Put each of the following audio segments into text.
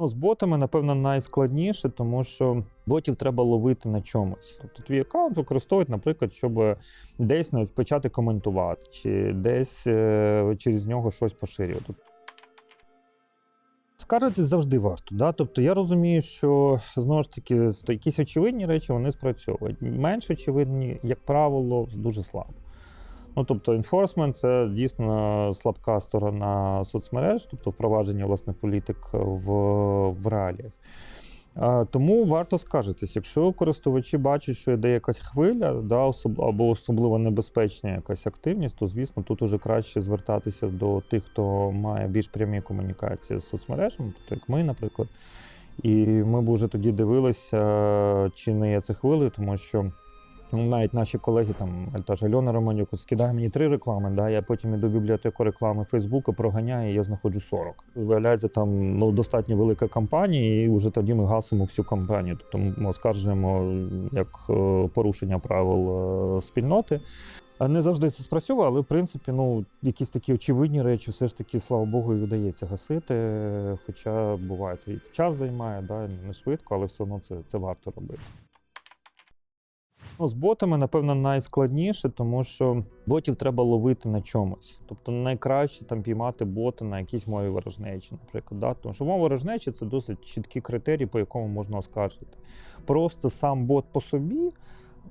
Ну, з ботами, напевно, найскладніше, тому що ботів треба ловити на чомусь. Тобто твій аккаунт використовують, наприклад, щоб десь навіть почати коментувати, чи десь е, через нього щось поширювати. Скаржитись завжди варто. Да? Тобто я розумію, що знову ж таки якісь очевидні речі вони спрацьовують. Менш очевидні, як правило, дуже слабо. Ну, тобто, enforcement – це дійсно слабка сторона соцмереж, тобто впровадження власне політик в, в реаліях. Тому варто скаржитись, якщо користувачі бачать, що йде якась хвиля, да, або особливо небезпечна якась активність, то звісно тут уже краще звертатися до тих, хто має більш прямі комунікації з соцмережами, тобто як ми, наприклад. І ми б вже тоді дивилися, чи не є це хвилею, тому що ну, навіть наші колеги, там та ж Альона Романюк, скидає мені три реклами, да, я потім іду в бібліотеку реклами Фейсбука, проганяю, і я знаходжу 40. Виявляється, там ну, достатньо велика кампанія, і вже тоді ми гасимо всю кампанію. Тобто ми оскаржуємо як е, порушення правил е, спільноти. Не завжди це спрацьовує, але в принципі, ну, якісь такі очевидні речі, все ж таки, слава Богу, і вдається гасити. Хоча буває, і час займає, да, не швидко, але все одно це, це варто робити. Ну, з ботами, напевно, найскладніше, тому що ботів треба ловити на чомусь. Тобто найкраще там піймати бота на якійсь мові ворожнечі, наприклад. Да? Тому що мова ворожнечі це досить чіткі критерії, по якому можна оскаржити. Просто сам бот по собі.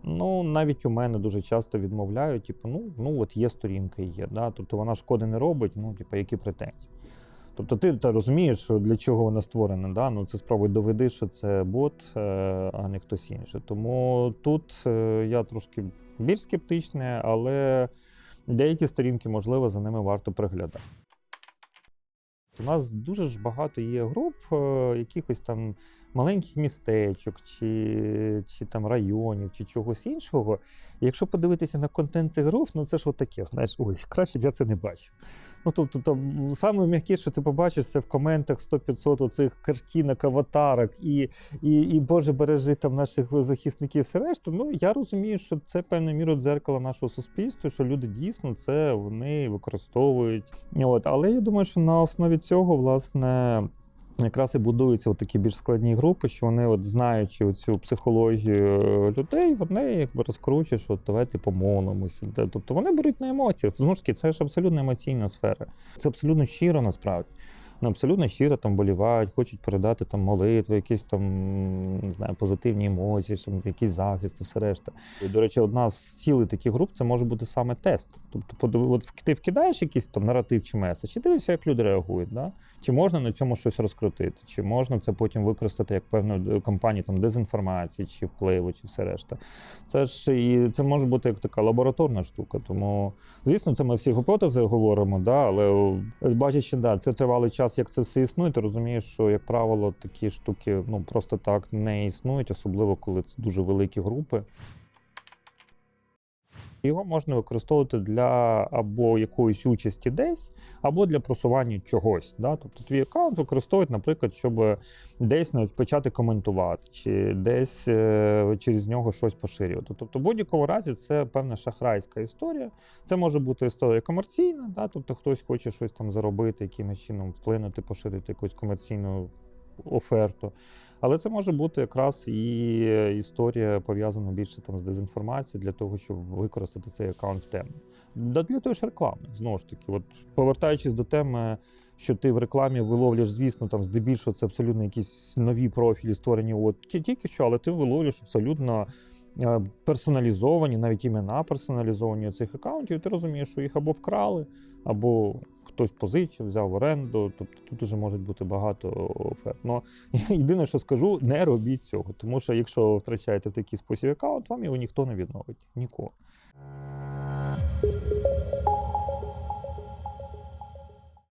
Ну, навіть у мене дуже часто відмовляють, типу, ну, ну от є сторінка є. Да? Тобто вона шкоди не робить, ну, типу, які претензії. Тобто ти та розумієш, для чого вона створена. Да? Ну, це спробуй доведи, що це бот, е, а не хтось інший. Тому тут е, я трошки більш скептичний, але деякі сторінки, можливо, за ними варто приглядати. У нас дуже ж багато є груп, е, якихось там маленьких містечок, чи, чи там районів, чи чогось іншого. І якщо подивитися на контент цих груп, ну це ж отаке, знаєш, ой, краще б я це не бачив. Ну, тобто, там саме м'яке, що ти побачиш, це в коментах 100-500 оцих картинок, аватарок і, і, і Боже, бережи там наших захисників, все решта. Ну, я розумію, що це певною мірою дзеркало нашого суспільства, що люди дійсно це вони використовують. От. Але я думаю, що на основі цього, власне. Якраз і будуються от такі більш складні групи, що вони, от знаючи цю психологію людей, вони якби розкручують, що давайте помолимося. Тобто вони беруть на емоціях. Знову ж таки, це ж абсолютно емоційна сфера. Це абсолютно щиро насправді. Ну, абсолютно щиро там болівають, хочуть передати там молитви, якісь там не знаю, позитивні емоції, щоб якийсь захист і все решта. І, до речі, одна з цілей таких груп це може бути саме тест. Тобто, от ти вкидаєш якийсь там наратив чи меседж, і дивишся, як люди реагують. Да? Чи можна на цьому щось розкрутити, чи можна це потім використати як певну кампанію там дезінформації, чи впливу, чи все решта. Це ж і це може бути як така лабораторна штука. Тому, звісно, це ми всі гіпотези говоримо, да, але бачачи, да, це тривалий час, як це все існує, ти розумієш, що, як правило, такі штуки ну, просто так не існують, особливо коли це дуже великі групи. Його можна використовувати для або якоїсь участі десь, або для просування чогось. Да? Тобто твій аккаунт використовують, наприклад, щоб десь навіть почати коментувати, чи десь е, через нього щось поширювати. Тобто, в будь-якому разі це певна шахрайська історія. Це може бути історія комерційна, да? тобто хтось хоче щось там заробити, якимось чином вплинути, поширити якусь комерційну оферту. Але це може бути якраз і історія пов'язана більше там з дезінформацією для того, щоб використати цей аккаунт в тему. Да для того ж реклами. Знову ж таки, от повертаючись до теми, що ти в рекламі виловлюєш, звісно, там здебільшого це абсолютно якісь нові профілі створені. От ті- тільки що, але ти виловлюєш абсолютно е, персоналізовані, навіть імена персоналізовані цих аккаунтів. Ти розумієш, що їх або вкрали, або хтось позичив, взяв в оренду. Тобто тут уже можуть бути багато оферт. Но єдине, що скажу, не робіть цього. Тому що якщо ви втрачаєте в такий спосіб аккаунт, вам його ніхто не відновить. Нікого.